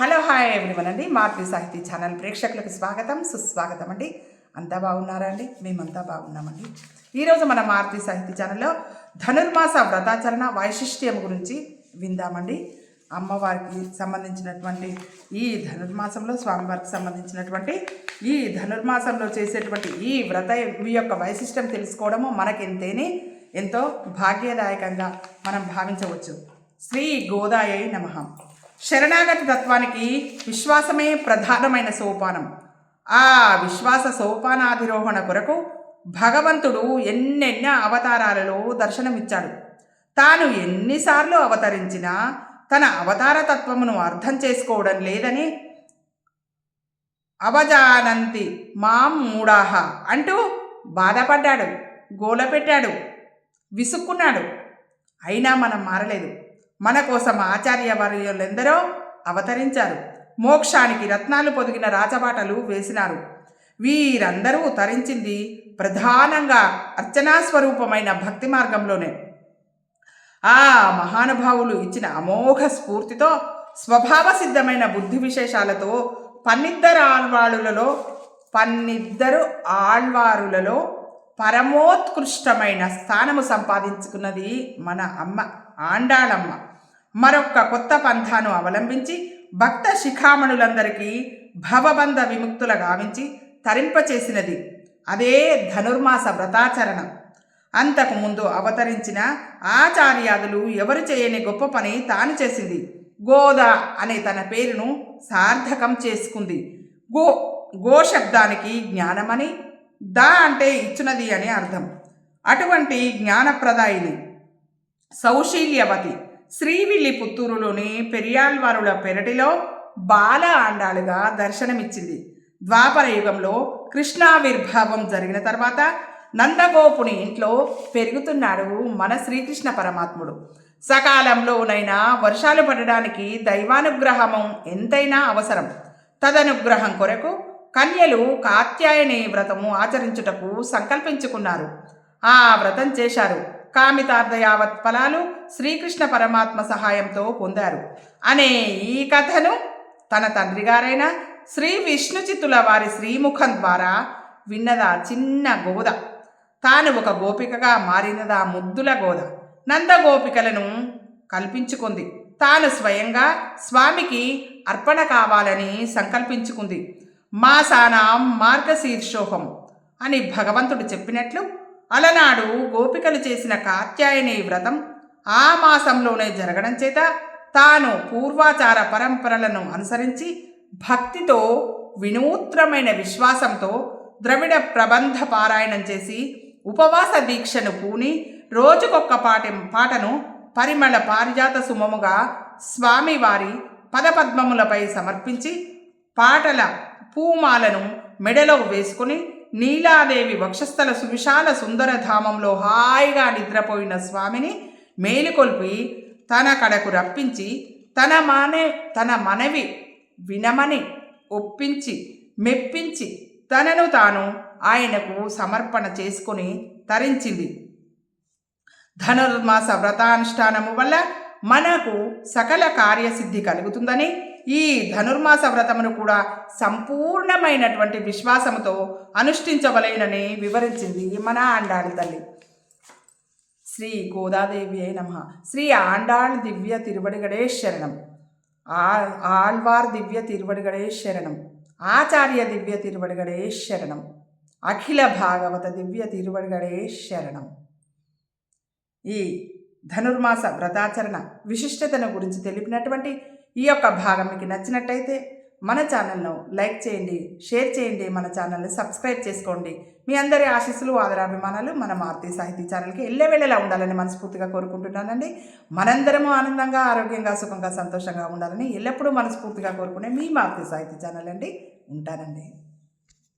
Hello hi everyone అండి. మారుతి సాహితీ channel ప్రేక్షకులకు స్వాగతం సుస్వాగతం అండి. అంతా బాగున్నారా అండి? మేమంతా బాగున్నామండి. ఈరోజు మన మారుతి సాహితీ ఛానల్లో ధనుర్మాస వ్రతాచరణ వైశిష్ట్యం గురించి విందామండి. అమ్మవారికి సంబంధించినటువంటి ఈ ధనుర్మాసంలో స్వామివారికి సంబంధించినటువంటి ఈ ధనుర్మాసంలో చేసేటువంటి ఈ వ్రత ఈ యొక్క వైశిష్టం తెలుసుకోవడము మనకెంతేనే ఎంతో భాగ్యదాయకంగా మనం భావించవచ్చు. శ్రీ గోదాయ నమః. శరణాగతి తత్వానికి విశ్వాసమే ప్రధానమైన సోపానం. ఆ విశ్వాస సోపానాధిరోహణ కొరకు భగవంతుడు ఎన్నెన్న అవతారాలలో దర్శనమిచ్చాడు. తాను ఎన్నిసార్లు అవతరించినా తన అవతార తత్వమును అర్థం చేసుకోవడం లేదని అవజానంతి మాం మూడాహ అంటూ బాధపడ్డాడు గోల పెట్టాడు విసుక్కున్నాడు. అయినా మనం మారలేదు. మన కోసం ఆచార్య వర్యులెందరో అవతరించారు. మోక్షానికి రత్నాలు పొదిగిన రాజబాటలు వేసినారు. వీరందరూ తరించింది ప్రధానంగా అర్చనా స్వరూపమైన భక్తి మార్గంలోనే. ఆ మహానుభావులు ఇచ్చిన అమోఘ స్ఫూర్తితో స్వభావ సిద్ధమైన బుద్ధి విశేషాలతో పన్నిద్దరు ఆళ్వారులలో పన్నిద్దరు ఆళ్వారులలో పరమోత్కృష్టమైన స్థానము సంపాదించుకున్నది మన అమ్మ ఆండాళమ్మ. మరొక్క కొత్త పంథాను అవలంబించి భక్త శిఖామణులందరికీ భవబంధ విముక్తుల గావించి తరింపచేసినది. అదే ధనుర్మాస వ్రతాచరణం. అంతకు ముందు అవతరించిన ఆచార్యాదులు ఎవరు చేయని గొప్ప పని తాను చేసింది. గోదా అనే తన పేరును సార్థకం చేసుకుంది. గో గో శబ్దానికి జ్ఞానమని దా అంటే ఇచ్చునది అని అర్థం. అటువంటి జ్ఞానప్రదాయిని సౌశీల్యవతి శ్రీవిల్లి పుత్తూరులోని పెరియాళ్వారుల పెరటిలో బాల ఆండాలుగా దర్శనమిచ్చింది. ద్వాపర యుగంలో కృష్ణావిర్భావం జరిగిన తర్వాత నందగోపుని ఇంట్లో పెరుగుతున్నాడు మన శ్రీకృష్ణ పరమాత్ముడు. సకాలంలోనైనా వర్షాలు పడడానికి దైవానుగ్రహము ఎంతైనా అవసరం. తదనుగ్రహం కొరకు కన్యలు కాత్యాయని వ్రతము ఆచరించుటకు సంకల్పించుకున్నారు. ఆ వ్రతం చేశారు. కామితార్థ యావత్ ఫలాలు శ్రీకృష్ణ పరమాత్మ సహాయంతో పొందారు. అనే ఈ కథను తన తండ్రి గారైన శ్రీ విష్ణుచిత్తుల వారి శ్రీముఖం ద్వారా విన్నదా చిన్న గోద. తాను ఒక గోపికగా మారినదా ముద్దుల గోద. నందగోపికలను కల్పించుకుంది. తాను స్వయంగా స్వామికి అర్పణ కావాలని సంకల్పించుకుంది. మాసానాం మార్గశీర్షోహం అని భగవంతుడు చెప్పినట్లు అలనాడు గోపికలు చేసిన కాత్యాయని వ్రతం ఆ మాసంలోనే జరగడం చేత తాను పూర్వాచార పరంపరలను అనుసరించి భక్తితో వినూత్రమైన విశ్వాసంతో ద్రవిడ ప్రబంధ పారాయణం చేసి ఉపవాస దీక్షను పూని రోజుకొక్క పాటి పాటను పరిమళ పారిజాత సుమముగా స్వామివారి పదపద్మములపై సమర్పించి పాటల పూమాలను మెడలో వేసుకుని నీలాదేవి వక్షస్థల సువిశాల సుందరధామంలో హాయిగా నిద్రపోయిన స్వామిని మేలుకొల్పి తన కడకు రప్పించి తన మానే తన మనవి వినమని ఒప్పించి మెప్పించి తనను తాను ఆయనకు సమర్పణ చేసుకుని తరించింది. ధనుర్మాస వ్రతానుష్ఠానము వల్ల మనకు సకల కార్యసిద్ధి కలుగుతుందని ఈ ధనుర్మాస వ్రతమును కూడా సంపూర్ణమైనటువంటి విశ్వాసముతో అనుష్ఠించవలేనని వివరించింది మన ఆండాళి తల్లి. శ్రీ గోదాదేవి అయి నమ. శ్రీ ఆండాళ్ దివ్య తిరువడిగడే శరణం ఆ ఆళ్వార్ దివ్య తిరువడిగడే శరణం ఆచార్య దివ్య తిరువడిగడే శరణం అఖిల భాగవత దివ్య తిరువడిగడే శరణం ఈ ధనుర్మాస వ్రతాచరణ విశిష్టతను గురించి తెలిపినటువంటి ఈ యొక్క భాగం మీకు నచ్చినట్టయితే మన ఛానల్ను లైక్ చేయండి షేర్ చేయండి మన ఛానల్ని సబ్స్క్రైబ్ చేసుకోండి. మీ అందరి ఆశీస్సులు ఆదరాభిమానాలు మన మారుతి సాహితీ ఛానల్కి ఎల్లవేళలా ఉండాలని మనస్ఫూర్తిగా కోరుకుంటున్నానండి. మనందరము ఆనందంగా ఆరోగ్యంగా సుఖంగా సంతోషంగా ఉండాలని ఎల్లప్పుడూ మనస్ఫూర్తిగా కోరుకునే మీ మారుతి సాహితీ ఛానల్ అండి. ఉంటానండి.